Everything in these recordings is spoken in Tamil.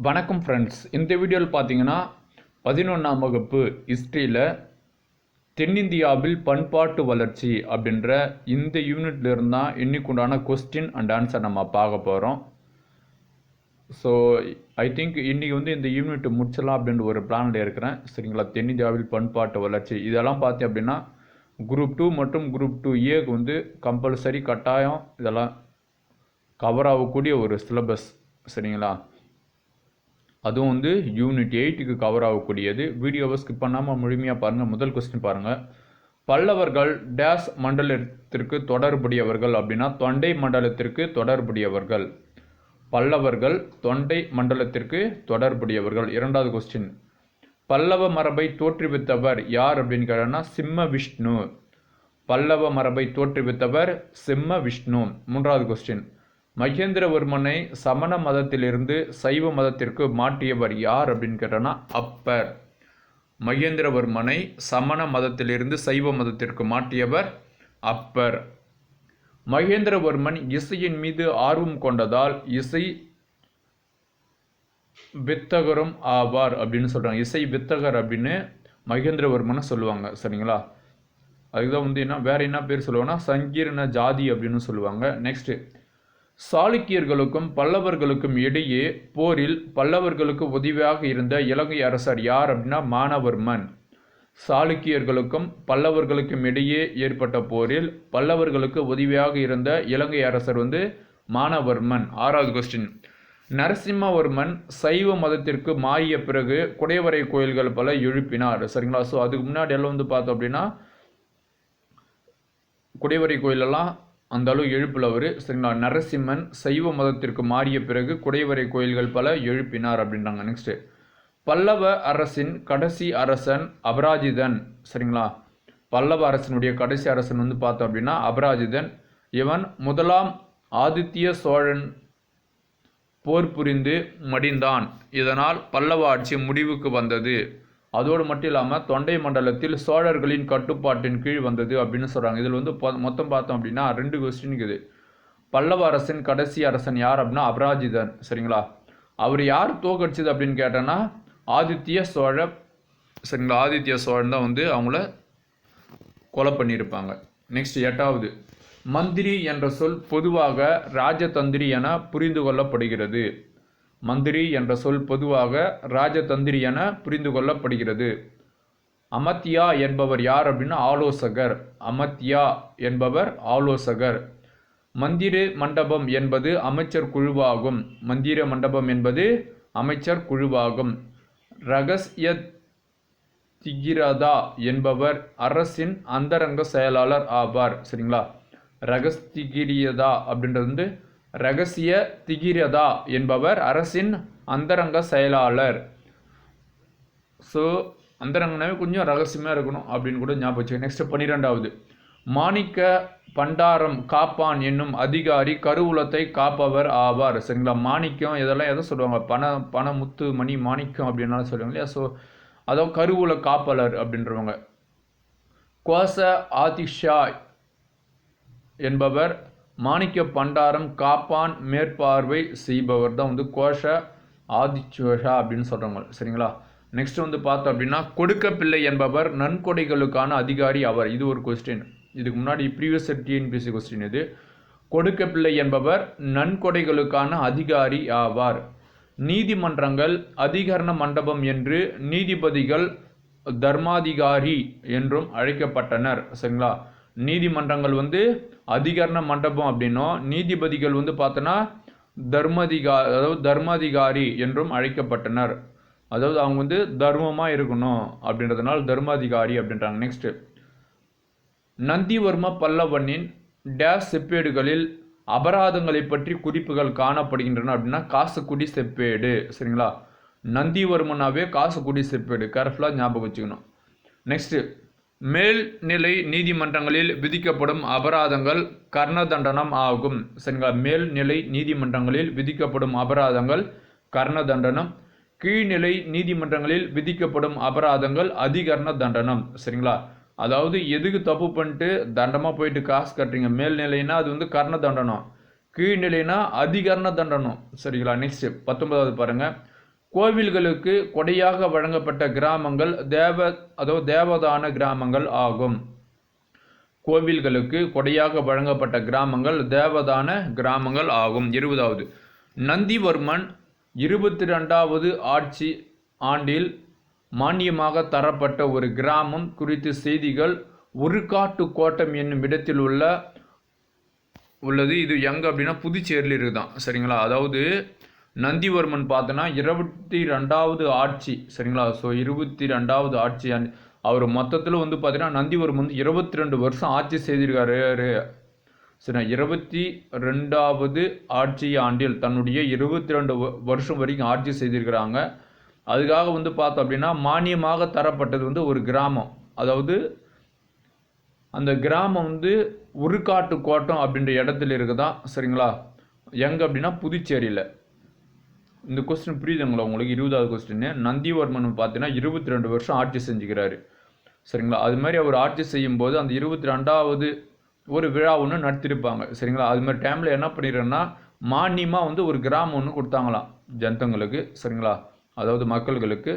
வணக்கம் ஃப்ரெண்ட்ஸ் இந்த வீடியோவில் பார்த்தீங்கன்னா பதினொன்றாம் வகுப்பு ஹிஸ்ட்ரியில் தென்னிந்தியாவில் பண்பாட்டு வளர்ச்சி அப்படின்ற இந்த யூனிட்லேருந்து தான் இன்னைக்குண்டான கொஸ்டின் அண்ட் ஆன்சர் நம்ம பார்க்க போகிறோம் ஸோ ஐ திங்க் இன்றைக்கி வந்து இந்த யூனிட் முடிச்சிடலாம் அப்படின்ற ஒரு பிளானில் இருக்கிறேன். சரிங்களா? தென்னிந்தியாவில் பண்பாட்டு வளர்ச்சி. இதெல்லாம் பார்த்தேன் அப்படின்னா குரூப் டூ மற்றும் குரூப் டூ ஏக்கு வந்து கம்பல்சரி கட்டாயம் இதெல்லாம் கவர் ஆகக்கூடிய ஒரு சிலபஸ் சரிங்களா? அதுவும் வந்து யூனிட் எயிட்டுக்கு கவர் ஆகக்கூடியது. வீடியோவை ஸ்கிப் பண்ணாமல் முழுமையாக பாருங்கள் முதல் கொஸ்டின் பாருங்கள் பல்லவர்கள் டேஸ் மண்டலத்திற்கு தொடர்புடையவர்கள் அப்படின்னா தொண்டை மண்டலத்திற்கு தொடர்புடையவர்கள். பல்லவர்கள் தொண்டை மண்டலத்திற்கு தொடர்புடையவர்கள். இரண்டாவது கொஸ்டின் பல்லவ மரபை தோற்றுவித்தவர் யார் அப்படின்னு கேட்டோம்னா சிம்ம விஷ்ணு. பல்லவ மரபை தோற்றுவித்தவர் சிம்ம விஷ்ணு. மூன்றாவது கொஸ்டின் மகேந்திரவர்மனை சமண மதத்திலிருந்து சைவ மதத்திற்கு மாற்றியவர் யார் அப்படின்னு கேட்டோன்னா அப்பர். மகேந்திரவர்மனை சமண மதத்திலிருந்து சைவ மதத்திற்கு மாற்றியவர் அப்பர். மகேந்திரவர்மன் இசையின் மீது ஆர்வம் கொண்டதால் இசை வித்தகரும் ஆவார் அப்படின்னு சொல்கிறாங்க இசை வித்தகர் அப்படின்னு மகேந்திரவர்மனை சொல்லுவாங்க சரிங்களா? அதுதான் வந்து என்ன வேறு என்ன பேர் சொல்லுவாங்கன்னா சங்கீர்ண ஜாதி அப்படின்னு சொல்லுவாங்க. நெக்ஸ்ட்டு சாளுக்கியர்களுக்கும் பல்லவர்களுக்கும் இடையே போரில் பல்லவர்களுக்கு உதவியாக இருந்த இலங்கை அரசர் யார் அப்படின்னா மானவர்மன் சாளுக்கியர்களுக்கும் பல்லவர்களுக்கும் இடையே ஏற்பட்ட போரில் பல்லவர்களுக்கு உதவியாக இருந்த இலங்கை அரசர் வந்து மானவர்மன் ஆறாவது கொஸ்டின் நரசிம்மவர்மன் சைவ மதத்திற்கு மாறிய பிறகு குடைவரை கோயில்கள் பல எழுப்பினார். சரிங்களா? ஸோ அதுக்கு முன்னாடி எல்லாம் வந்து பார்த்தோம் அப்படின்னா குடைவரை கோயிலெல்லாம் அந்த அளவு எழுப்பில் அவர். சரிங்களா? நரசிம்மன் சைவ மதத்திற்கு மாறிய பிறகு குடைவரை கோயில்கள் பல எழுப்பினார் அப்படின்றாங்க. நெக்ஸ்ட் பல்லவ அரசின் கடைசி அரசன் அபராஜிதன். சரிங்களா? பல்லவ அரசனுடைய கடைசி அரசன் வந்து பார்த்தோம் அப்படின்னா அபராஜிதன். இவன் முதலாம் ஆதித்ய சோழன் போர் புரிந்து மடிந்தான். இதனால் பல்லவ ஆட்சி முடிவுக்கு வந்தது. அதோடு மட்டும் இல்லாமல் தொண்டை மண்டலத்தில் சோழர்களின் கட்டுப்பாட்டின் கீழ் வந்தது அப்படின்னு சொல்கிறாங்க இதில் வந்து மொத்தம் பார்த்தோம் அப்படின்னா ரெண்டு கொஸ்டின் இருக்குது. பல்லவ அரசின் கடைசி அரசன் யார் அப்படின்னா அபராஜிதன் சரிங்களா? அவர் யார் தோக்கடிச்சது அப்படின்னு கேட்டோன்னா ஆதித்ய சோழ சரிங்களா? ஆதித்ய சோழன் தான் வந்து அவங்கள கொலை பண்ணியிருப்பாங்க. நெக்ஸ்ட் எட்டாவது. மந்திரி என்ற சொல் பொதுவாக ராஜதந்திரி என புரிந்து கொள்ளப்படுகிறது. மந்திரி என்ற சொல் பொதுவாக ராஜதந்திரி என புரிந்து கொள்ளப்படுகிறது. அமத்யா என்பவர் யார் அப்படின்னா ஆலோசகர். அமத்யா என்பவர் ஆலோசகர். மந்திர மண்டபம் என்பது அமைச்சர் குழுவாகும். மந்திர மண்டபம் என்பது அமைச்சர் குழுவாகும். ரகசிய திகிரதா என்பவர் அரசின் அந்தரங்க செயலாளர் ஆவார். சரிங்களா? ரகஸ்திகிரியதா அப்படின்றது வந்து ரகசிய திகிரதா என்பவர் அரசின் அந்தரங்க செயலாளர். ஸோ அந்தரங்கனாவே கொஞ்சம் ரகசியமாக இருக்கணும் அப்படின்னு கூட ஞாபகம் வச்சுக்க நெக்ஸ்ட் பன்னிரெண்டாவது. மாணிக்க பண்டாரம் காப்பான் என்னும் அதிகாரி கருவூலத்தை காப்பவர் ஆவார். சரிங்களா? மாணிக்கம் இதெல்லாம் எதை சொல்லுவாங்க? பண பண முத்து மணி மாணிக்கம் அப்படின்னாலும் சொல்லுவாங்க இல்லையா? ஸோ அதாவது கருவூல காப்பலர் அப்படின்றவங்க. கோச ஆதிஷா என்பவர் மாணிக்க பண்டாரம் காப்பான் மேற்பார்வை செய்பவர் தான் வந்து கோஷ ஆதிச்சோஷா அப்படின்னு சொல்கிறவங்க சரிங்களா? நெக்ஸ்ட் வந்து பார்த்தோம் அப்படின்னா கொடுக்கப்பிள்ளை என்பவர் நன்கொடைகளுக்கான அதிகாரி அவர். இது ஒரு கொஸ்டின் இதுக்கு முன்னாடி ப்ரீவியஸ் டிஎன்பிசி கொஸ்டின் இது. கொடுக்கப்பிள்ளை என்பவர் நன்கொடைகளுக்கான அதிகாரி ஆவார். நீதிமன்றங்கள் அதிகரண மண்டபம் என்று நீதிபதிகள் தர்மாதிகாரி என்றும் அழைக்கப்பட்டனர் சரிங்களா? நீதிமன்றங்கள் வந்து அதிகரண மண்டபம் அப்படின்னும் நீதிபதிகள் வந்து பார்த்தோன்னா தர்மதிகா அதாவது தர்மாதிகாரி என்றும் அழைக்கப்பட்டனர். அதாவது அவங்க வந்து தர்மமாக இருக்கணும் அப்படின்றதுனால தர்மாதிகாரி அப்படின்றாங்க. நெக்ஸ்ட்டு நந்திவர்ம பல்லவனின் டேஸ் செப்பேடுகளில் அபராதங்களை பற்றி குறிப்புகள் காணப்படுகின்றன அப்படின்னா காசுக்குடி செப்பேடு. சரிங்களா? நந்திவர்மனாவே காசுக்குடி செப்பேடு. கரெக்டாக ஞாபகம் வச்சுக்கணும். நெக்ஸ்ட்டு மேல்நிலை நீதிமன்றங்களில் விதிக்கப்படும் அபராதங்கள் கர்ண தண்டனம் ஆகும். சரிங்களா? மேல்நிலை நீதிமன்றங்களில் விதிக்கப்படும் அபராதங்கள் கர்ண தண்டனம் கீழ்நிலை நீதிமன்றங்களில் விதிக்கப்படும் அபராதங்கள் அதிகரண தண்டனம் சரிங்களா? அதாவது எதுக்கு தப்பு பண்ணிட்டு தண்டமாக போயிட்டு காசு கட்டுறீங்க? மேல்நிலைனா அது வந்து கர்ண தண்டனம் கீழ்நிலைனா அதிகரண தண்டனம் சரிங்களா? நெக்ஸ்ட் பத்தொன்பதாவது பாருங்கள் கோவில்களுக்கு கொடையாக வழங்கப்பட்ட கிராமங்கள் தேவ அதாவது தேவதான கிராமங்கள் ஆகும். கோவில்களுக்கு கொடையாக வழங்கப்பட்ட கிராமங்கள் தேவதான கிராமங்கள் ஆகும். இருபதாவது நந்திவர்மன் இருபத்தி ரெண்டாவது ஆட்சி ஆண்டில் மானியமாக தரப்பட்ட ஒரு கிராமம் குறித்த செய்திகள் உருக்காட்டு கோட்டம் என்னும் இடத்தில் உள்ள உள்ளது. இது எங்கே அப்படின்னா புதுச்சேரியில் இருக்குதான் சரிங்களா? அதாவது நந்திவர்மன் பார்த்தோன்னா இருபத்தி ரெண்டாவது ஆட்சி சரிங்களா? ஸோ இருபத்தி ரெண்டாவது ஆட்சி அவர் மொத்தத்தில் வந்து பார்த்தீங்கன்னா நந்திவர்மன் வந்து இருபத்தி ரெண்டு வருஷம் ஆட்சி செய்திருக்காரு. சரி இருபத்தி ரெண்டாவது ஆட்சி ஆண்டில் தன்னுடைய இருபத்தி ரெண்டு வருஷம் வரைக்கும் ஆட்சி செய்திருக்கிறாங்க. அதுக்காக வந்து பார்த்தோம் அப்படின்னா மானியமாக தரப்பட்டது வந்து ஒரு கிராமம். அதாவது அந்த கிராமம் வந்து உருக்காட்டு கோட்டம் அப்படின்ற இடத்துல இருக்குதான் சரிங்களா? எங்கே அப்படின்னா புதுச்சேரியில். இந்த கொஸ்டின் புரியுதுங்களா உங்களுக்கு? இருபதாவது கொஸ்டின் நந்திவர்மன் பார்த்தீங்கன்னா இருபத்தி ரெண்டு வருஷம் ஆட்சி செஞ்சுக்கிறாரு. சரிங்களா? அது மாதிரி அவர் ஆட்சி செய்யும்போது அந்த இருபத்தி ரெண்டாவது ஒரு விழா ஒன்று நடத்திருப்பாங்க. சரிங்களா? அது மாதிரி டைமில் என்ன பண்ணிடுறேன்னா மானியமாக வந்து ஒரு கிராமம் ஒன்று கொடுத்தாங்களாம் ஜனத்தங்களுக்கு சரிங்களா? அதாவது மக்கள்களுக்கு.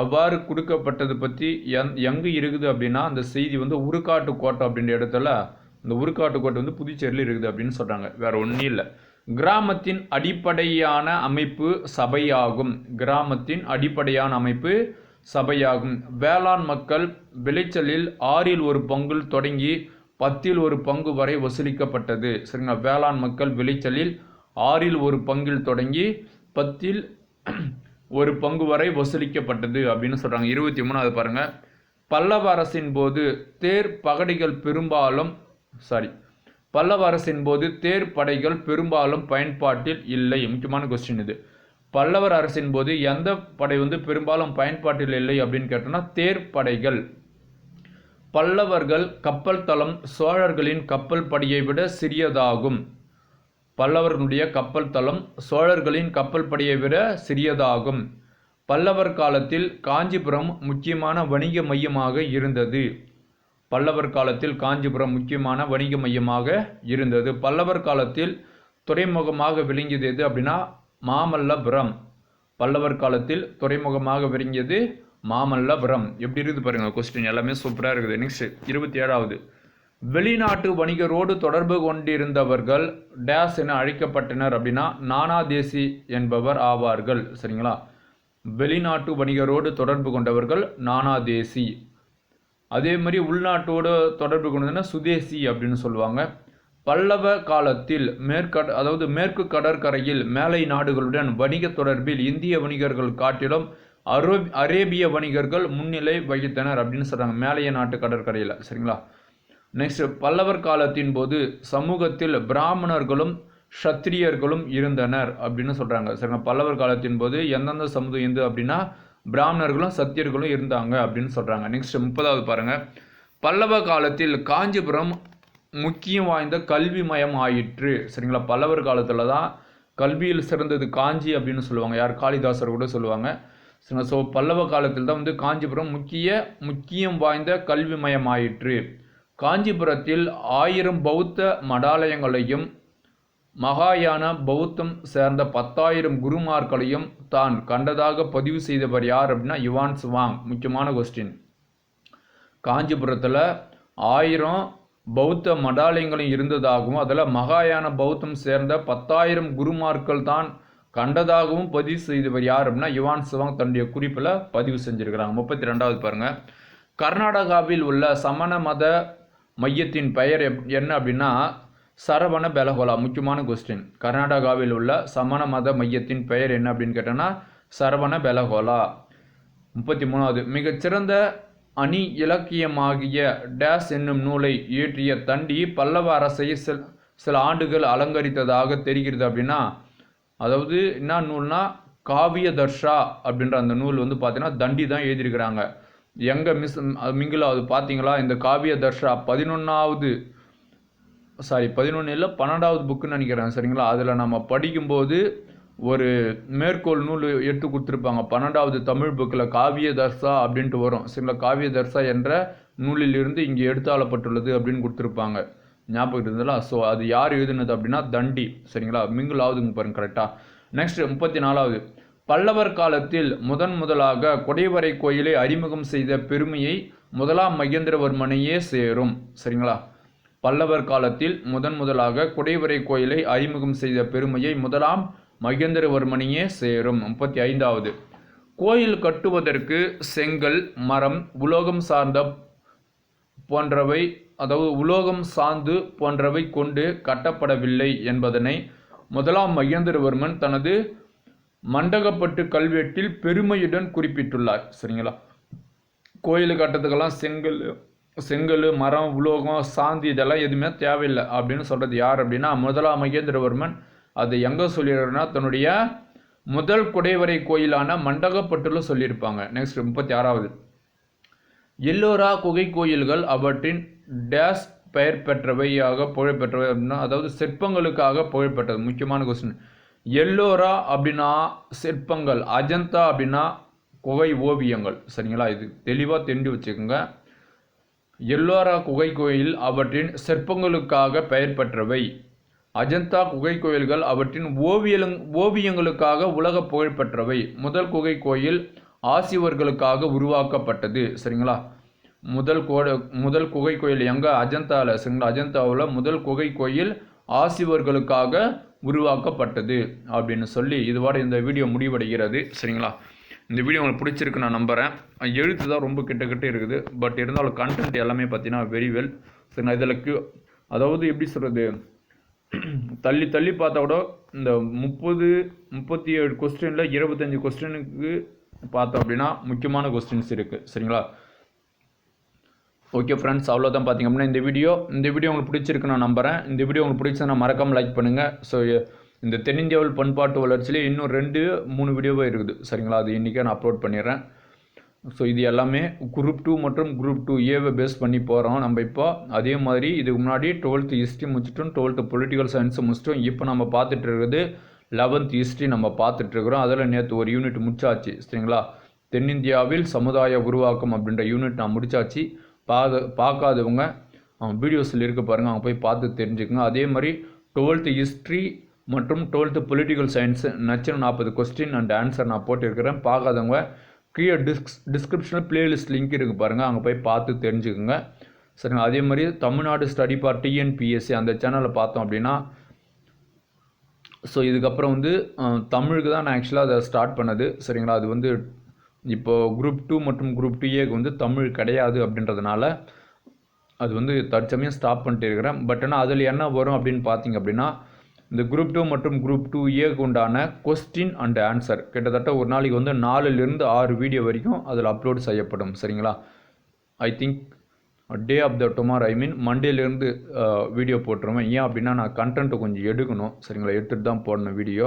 அவ்வாறு கொடுக்கப்பட்டது பற்றி எங் எங்கே இருக்குது அப்படின்னா அந்த செய்தி வந்து உருக்காட்டு கோட்டை அப்படின்ற இடத்துல இந்த உருக்காட்டு கோட்டை வந்து புதுச்சேரியில் இருக்குது அப்படின்னு சொல்கிறாங்க வேறு ஒன்றும் இல்லை. கிராமத்தின் அடிப்படையான அமைப்பு சபையாகும். கிராமத்தின் அடிப்படையான அமைப்பு சபையாகும். வேளாண் மக்கள் விளைச்சலில் ஆறில் ஒரு பங்கில் தொடங்கி பத்தில் ஒரு பங்கு வரை வசூலிக்கப்பட்டது. சரிங்களா? வேளாண் மக்கள் விளைச்சலில் ஆறில் ஒரு பங்கில் தொடங்கி பத்தில் ஒரு பங்கு வரை வசூலிக்கப்பட்டது அப்படின்னு சொல்கிறாங்க இருபத்தி மூணாவது பாருங்கள் பல்லவ அரசின் போது தேர் பகடிகள் பெரும்பாலும் சாரி பல்லவ அரசின் போது தேர் படைகள் பெரும்பாலும் பயன்பாட்டில் இல்லை. முக்கியமான கொஸ்டின் இது. பல்லவர் அரசின் போது எந்த படை வந்து பெரும்பாலும் பயன்பாட்டில் இல்லை அப்படின்னு கேட்டோம்னா தேர் படைகள். பல்லவர்கள் கப்பல் தளம் சோழர்களின் கப்பல் படையை விட சிறியதாகும். பல்லவர்களுடைய கப்பல் தளம் சோழர்களின் கப்பல் படையை விட சிறியதாகும். பல்லவர் காலத்தில் காஞ்சிபுரம் முக்கியமான வணிக மையமாக இருந்தது. பல்லவர் காலத்தில் காஞ்சிபுரம் முக்கியமான வணிக மையமாக இருந்தது. பல்லவர் காலத்தில் துறைமுகமாக விளங்கியது எது அப்படின்னா மாமல்லபுரம். பல்லவர் காலத்தில் துறைமுகமாக விளங்கியது மாமல்லபுரம். எப்படி இருக்குது பாருங்கள் கொஸ்டின் எல்லாமே சூப்பராக இருக்குது. நெக்ஸ்ட் இருபத்தி ஏழாவது வெளிநாட்டு வணிகரோடு தொடர்பு கொண்டிருந்தவர்கள் டேஸ் என அழைக்கப்பட்டனர் அப்படின்னா நானாதேசி என்பவர் ஆவார்கள். சரிங்களா? வெளிநாட்டு வணிகரோடு தொடர்பு கொண்டவர்கள் நானாதேசி. அதே மாதிரி உள்நாட்டோடு தொடர்பு கொண்டதுன்னா சுதேசி அப்படின்னு சொல்லுவாங்க. பல்லவ காலத்தில் மேற்கட அதாவது மேற்கு கடற்கரையில் மேலை நாடுகளுடன் வணிக தொடர்பில் இந்திய வணிகர்கள் காட்டிலும் அரோ அரேபிய வணிகர்கள் முன்னிலை வகித்தனர் அப்படின்னு சொல்கிறாங்க மேலைய நாட்டு கடற்கரையில். சரிங்களா? நெக்ஸ்ட் பல்லவர் காலத்தின் போது சமூகத்தில் பிராமணர்களும் க்ஷத்திரியர்களும் இருந்தனர் அப்படின்னு சொல்கிறாங்க சரிங்களா? பல்லவர் காலத்தின் போது எந்தெந்த சமூகம் இருந்து அப்படின்னா பிராமணர்களும் சத்தியர்களும் இருந்தாங்க அப்படின்னு சொல்கிறாங்க நெக்ஸ்ட் முப்பதாவது பாருங்கள் பல்லவ காலத்தில் காஞ்சிபுரம் முக்கியம் வாய்ந்த கல்வி மயம் ஆயிற்று. சரிங்களா? பல்லவர் காலத்தில் தான் கல்வியில் சிறந்தது காஞ்சி அப்படின்னு சொல்லுவாங்க. யார்? காளிதாசர் கூட சொல்லுவாங்க. ஸோ பல்லவ காலத்தில் தான் வந்து காஞ்சிபுரம் முக்கிய முக்கியம் வாய்ந்த கல்வி மயம் ஆயிற்று. காஞ்சிபுரத்தில் ஆயிரம் பௌத்த மடாலயங்களையும் மகாயான பௌத்தம் சேர்ந்த பத்தாயிரம் குருமார்களையும் தான் கண்டதாக பதிவு செய்தவர் யார் அப்படின்னா யுவான் சுவாங் முக்கியமான கொஸ்டின் காஞ்சிபுரத்தில் ஆயிரம் பௌத்த மடாலயங்களும் இருந்ததாகவும் அதில் மகாயான பௌத்தம் சேர்ந்த பத்தாயிரம் குருமார்கள் தான் கண்டதாகவும் பதிவு செய்தவர் யார் அப்படின்னா யுவான் சிவாங் தன்னுடைய குறிப்பில் பதிவு செஞ்சுருக்கிறாங்க. முப்பத்தி ரெண்டாவது பாருங்கள் கர்நாடகாவில் உள்ள சமண மத மையத்தின் பெயர் எப்- என்ன அப்படின்னா சரவண பெலகோலா முக்கியமான கொஸ்டின் கர்நாடகாவில் உள்ள சமண மத மையத்தின் பெயர் என்ன அப்படின்னு கேட்டோன்னா சரவண பெலகோலா. முப்பத்தி மூணாவது மிகச்சிறந்த அணி இலக்கியமாகிய டேஸ் என்னும் நூலை இயற்றிய தண்டி பல்லவ அரசை சில சில ஆண்டுகள் அலங்கரித்ததாக தெரிகிறது அப்படின்னா அதாவது என்ன நூல்னா காவிய தர்ஷா அப்படின்ற அந்த நூல் வந்து பார்த்தீங்கன்னா தண்டி தான் எழுதியிருக்கிறாங்க. எங்கே மிஸ் மிங்கிலாவது பார்த்தீங்களா? இந்த காவிய தர்ஷா பதினொன்றாவது சாரி பதினொன்று இல்லை பன்னெண்டாவது புக்குன்னு நினைக்கிறேன் சரிங்களா? அதில் நம்ம படிக்கும்போது ஒரு மேற்கோள் நூல் எடுத்து கொடுத்துருப்பாங்க. பன்னெண்டாவது தமிழ் புக்கில் காவிய தர்சா அப்படின்ட்டு வரும். சரிங்களா? காவிய தர்சா என்ற நூலிலிருந்து இங்கே எடுத்தாளப்பட்டுள்ளது அப்படின்னு கொடுத்துருப்பாங்க. ஞாபகம் இருந்ததுல ஸோ அது யார் எழுதுனது அப்படின்னா தண்டி. சரிங்களா? மிங்கிள் ஆகுதுங்க பாருங்க கரெக்டாக நெக்ஸ்ட் முப்பத்தி நாலாவது பல்லவர் காலத்தில் முதன் முதலாக கொடைவரை கோயிலை அறிமுகம் செய்த பெருமையை முதலாம் மகேந்திரவர்மனையே சேரும். சரிங்களா? பல்லவர் காலத்தில் முதன் முதலாக குடைவரை கோயிலை அறிமுகம் செய்த பெருமையை முதலாம் மகேந்திரவர்மனையே சேரும். முப்பத்தி ஐந்தாவது கோயில் கட்டுவதற்கு செங்கல் மரம் உலோகம் சார்ந்த போன்றவை அதாவது உலோகம் சார்ந்து போன்றவை கொண்டு கட்டப்படவில்லை என்பதனை முதலாம் மகேந்திரவர்மன் தனது மண்டகப்பட்டு கல்வெட்டில் பெருமையுடன் குறிப்பிட்டுள்ளார். சரிங்களா? கோயில் கட்டுறதுக்கெல்லாம் செங்கல் செங்கல் மரம் உலோகம் சாந்தி இதெல்லாம் எதுவுமே தேவையில்லை அப்படின்னு சொல்கிறது யார் அப்படின்னா முதலாம் மகேந்திரவர்மன். அது எங்கே சொல்லிடுறேன்னா தன்னுடைய முதல் குடைவரை கோயிலான மண்டகப்பட்டுல சொல்லியிருப்பாங்க. நெக்ஸ்ட் முப்பத்தி ஆறாவது எல்லோரா குகை கோயில்கள் அவற்றின் டேஸ் பெயர் பெற்றவையாக புகழ்பெற்றவை அப்படின்னா அதாவது சிற்பங்களுக்காக புகழ்பெற்றது. முக்கியமான கொஸ்டின் எல்லோரா அப்படின்னா சிற்பங்கள் அஜந்தா அப்படின்னா குகை ஓவியங்கள். சரிங்களா? இது தெளிவாக தெரிஞ்சு வச்சுக்கோங்க. எல்லோரா குகை கோயில் அவற்றின் சிற்பங்களுக்காக பெயர் பெற்றவை அஜந்தா குகை கோயில்கள் அவற்றின் ஓவியலங் ஓவியங்களுக்காக உலக புகழ்பெற்றவை. முதல் குகை கோயில் ஆசிவர்களுக்காக உருவாக்கப்பட்டது. சரிங்களா? முதல் கோட முதல் குகை கோயில் எங்கே? அஜந்தாவில் சரிங்களா? அஜந்தாவில் முதல் குகை கோயில் ஆசிவர்களுக்காக உருவாக்கப்பட்டது. அப்படின்னு சொல்லி இதுவோட இந்த வீடியோ முடிவடைகிறது. சரிங்களா? இந்த வீடியோ உங்களுக்கு பிடிச்சிருக்கு நான் நம்புகிறேன் எழுத்து தான் ரொம்ப கிட்ட கிட்ட இருக்குது. பட் இருந்தாலும் கண்டென்ட் எல்லாமே பார்த்தீங்கன்னா வெரி வெல் சரிங்களா இதில் க்யூ அதாவது எப்படி சொல்கிறது தள்ளி தள்ளி பார்த்தா கூட இந்த முப்பது முப்பத்தி ஏழு கொஸ்டினில் இருபத்தஞ்சி கொஸ்டினுக்கு பார்த்தோம் அப்படின்னா முக்கியமான கொஸ்டின்ஸ் இருக்குது சரிங்களா? ஓகே ஃப்ரெண்ட்ஸ் அவ்வளோதான் பார்த்தீங்க அப்படின்னா இந்த வீடியோ. இந்த வீடியோ உங்களுக்கு பிடிச்சிருக்கு நான் நம்புகிறேன் இந்த வீடியோ உங்களுக்கு பிடிச்சதுன்னா மறக்காமல் லைக் பண்ணுங்கள் ஸோ இந்த தென்னிந்தியாவில் பண்பாட்டு வளர்ச்சியிலே இன்னும் ரெண்டு மூணு வீடியோவே இருக்குது. சரிங்களா? அது இன்றைக்கே நான் அப்லோட் பண்ணிடுறேன். ஸோ இது எல்லாமே குரூப் டூ மற்றும் குரூப் டூ ஏவை பேஸ் பண்ணி போகிறோம் நம்ம இப்போ அதே மாதிரி இதுக்கு முன்னாடி டுவெல்த்து ஹிஸ்ட்ரி முடிச்சிட்டோம். டுவெல்த்து பொலிட்டிக்கல் சயின்ஸை முடிச்சிட்டோம். இப்போ நம்ம பார்த்துட்டு இருக்கிறது லெவன்த் ஹிஸ்ட்ரி நம்ம பார்த்துட்ருக்குறோம் அதில் நேற்று ஒரு யூனிட் முடிச்சாச்சு. சரிங்களா? தென்னிந்தியாவில் சமுதாய உருவாக்கம் அப்படின்ற யூனிட் நான் முடிச்சாச்சு. பாத பார்க்காதவங்க வீடியோஸில் இருக்க பாருங்கள் அவங்க போய் பார்த்து தெரிஞ்சுக்கோங்க. அதே மாதிரி டுவெல்த்து ஹிஸ்ட்ரி மற்றும் டுவெல்த்து பொலிட்டிக்கல் சயின்ஸ் நச்சுன்னு நாற்பது கொஸ்டின் அண்ட் ஆன்சர் நான் போட்டிருக்கிறேன். பார்க்காதவங்க கீழே டிஸ்க் டிஸ்கிரிப்ஷனில் பிளேலிஸ்ட் லிங்க் இருக்குது பாருங்கள் அங்கே போய் பார்த்து தெரிஞ்சுக்கோங்க. சரிங்களா? அதே மாதிரி தமிழ்நாடு ஸ்டடி ஃபார் டிஎன்பிஎஸ்சி அந்த சேனலை பார்த்தோம் அப்படின்னா ஸோ இதுக்கப்புறம் வந்து தமிழுக்கு தான் நான் ஆக்சுவலாக அதை ஸ்டார்ட் பண்ணது. சரிங்களா? அது வந்து இப்போது குரூப் டூ மற்றும் குரூப் டூ ஏக்கு வந்து தமிழ் கிடையாது அப்படின்றதுனால அது வந்து தற்சமயம் ஸ்டாப் பண்ணிட்டு இருக்கிறேன். பட் ஆனால் அதில் என்ன வரும் அப்படின்னு பார்த்தீங்க அப்படின்னா இந்த குரூப் டூ மற்றும் குரூப் டூ ஏக்கு உண்டான கொஸ்டின் அண்ட் ஆன்சர் கிட்டத்தட்ட ஒரு நாளைக்கு வந்து நாலுலேருந்து ஆறு வீடியோ வரைக்கும் அதில் அப்லோட் செய்யப்படும். சரிங்களா? I think day of the tomorrow I mean மண்டேலேருந்து video போட்டுருவேன். ஏன் அப்படின்னா நான் கண்டென்ட்டு கொஞ்சம் எடுக்கணும். சரிங்களா? எடுத்துகிட்டு தான் போடணும் வீடியோ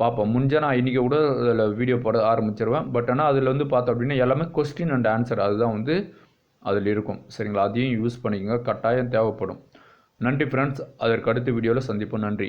பார்ப்போம். முடிஞ்சால் நான் இன்றைக்கி கூட அதில் வீடியோ போட ஆரம்பிச்சிருவேன். பட் ஆனால் அதில் வந்து பார்த்தோம் அப்படின்னா எல்லாமே கொஸ்டின் அண்ட் ஆன்சர் அதுதான் வந்து அதில் இருக்கும். சரிங்களா? அதையும் யூஸ் பண்ணிக்கோங்க. கட்டாயம் தேவைப்படும். நன்றி ஃப்ரெண்ட்ஸ் அதற்கு அடுத்த வீடியோவில் சந்திப்போம். நன்றி.